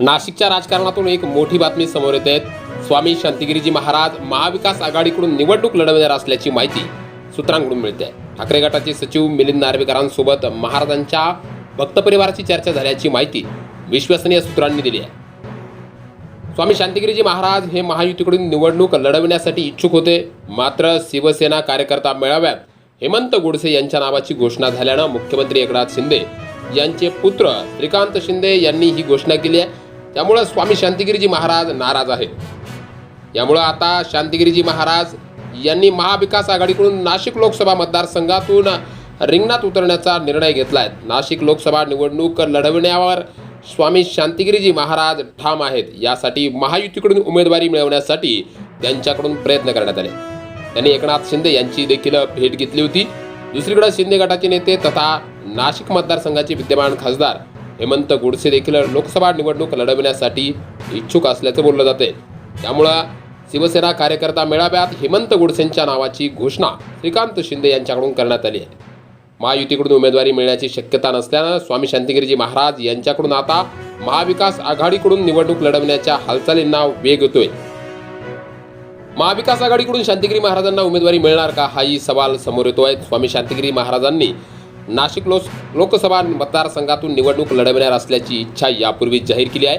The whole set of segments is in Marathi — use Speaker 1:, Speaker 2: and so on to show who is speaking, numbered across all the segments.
Speaker 1: नाशिकच्या राजकारणातून एक मोठी बातमी समोर येते. स्वामी शांतिगिरीजी महाराज महाविकास आघाडीकडून निवडणूक लढवणार असल्याची माहिती सूत्रांकडून मिळते. ठाकरे गटाचे सचिव मिलिंद नार्वेकरांसोबत महाराजांच्या भक्त परिवाराची चर्चा झाल्याची माहिती विश्वसनीय सूत्रांनी दिली आहे. स्वामी शांतिगिरीजी महाराज हे महायुतीकडून निवडणूक लढवण्यासाठी इच्छुक होते. मात्र शिवसेना कार्यकर्ता मेळाव्यात हेमंत गोडसे यांच्या नावाची घोषणा झाल्यानं मुख्यमंत्री एकनाथ शिंदे यांचे पुत्र श्रीकांत शिंदे यांनी ही घोषणा केली आहे. त्यामुळं स्वामी शांतिगिरीजी महाराज नाराज आहेत. यामुळं आता शांतिगिरीजी महाराज यांनी महाविकास आघाडीकडून नाशिक लोकसभा मतदारसंघातून रिंगणात उतरण्याचा निर्णय घेतला आहे नाशिक लोकसभा निवडणूक लढवण्यावर स्वामी शांतिगिरीजी महाराज ठाम आहेत. यासाठी महायुतीकडून उमेदवारी मिळवण्यासाठी त्यांच्याकडून प्रयत्न करण्यात आले. त्यांनी एकनाथ शिंदे यांची देखील भेट घेतली होती. दुसरीकडे शिंदे गटाचे नेते तथा नाशिक मतदारसंघाचे विद्यमान खासदार हेमंत गोडसे देखील लोकसभा निवडणूक लढवण्यासाठी इच्छुक असल्याचं बोललं जाते त्यामुळं शिवसेना कार्यकर्ता मेळाव्यात हेमंत गोडसेंच्या नावाची घोषणा श्रीकांत शिंदे यांच्याकडून करण्यात आली आहे. महायुतीकडून उमेदवारी मिळण्याची शक्यता नसल्यानं स्वामी शांतिगिरीजी महाराज यांच्याकडून आता महाविकास आघाडीकडून निवडणूक लढवण्याच्या हालचालींना वेग येतोय. महाविकास आघाडीकडून शांतिगिरी महाराजांना उमेदवारी मिळणार का? हाही सवाल समोर येतो आहे स्वामी शांतिगिरी महाराजांनी नाशिक लोक लोकसभा मतदारसंघातून निवडणूक लढवणार असल्याची इच्छा यापूर्वी जाहीर केली आहे.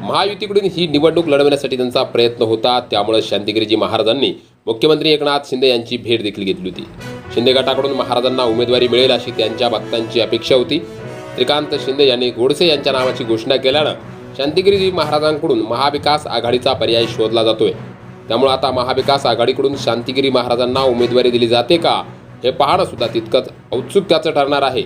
Speaker 1: महायुतीकडून ही निवडणूक लढवण्यासाठी त्यांचा प्रयत्न होता. त्यामुळे शांतिगिरीजी महाराजांनी मुख्यमंत्री एकनाथ शिंदे यांची भेट देखील घेतली होती. शिंदे गटाकडून महाराजांना उमेदवारी मिळेल अशी त्यांच्या भक्तांची अपेक्षा होती. श्रीकांत शिंदे यांनी गोडसे यांच्या नावाची घोषणा केल्यानं शांतिगिरीजी महाराजांकडून महाविकास आघाडीचा पर्याय शोधला जातोय. त्यामुळे आता महाविकास आघाडीकडून शांतिगिरी महाराजांना उमेदवारी दिली जाते का हे पाहणं सुद्धा तितकंच औत्सुक्याचं ठरणार आहे.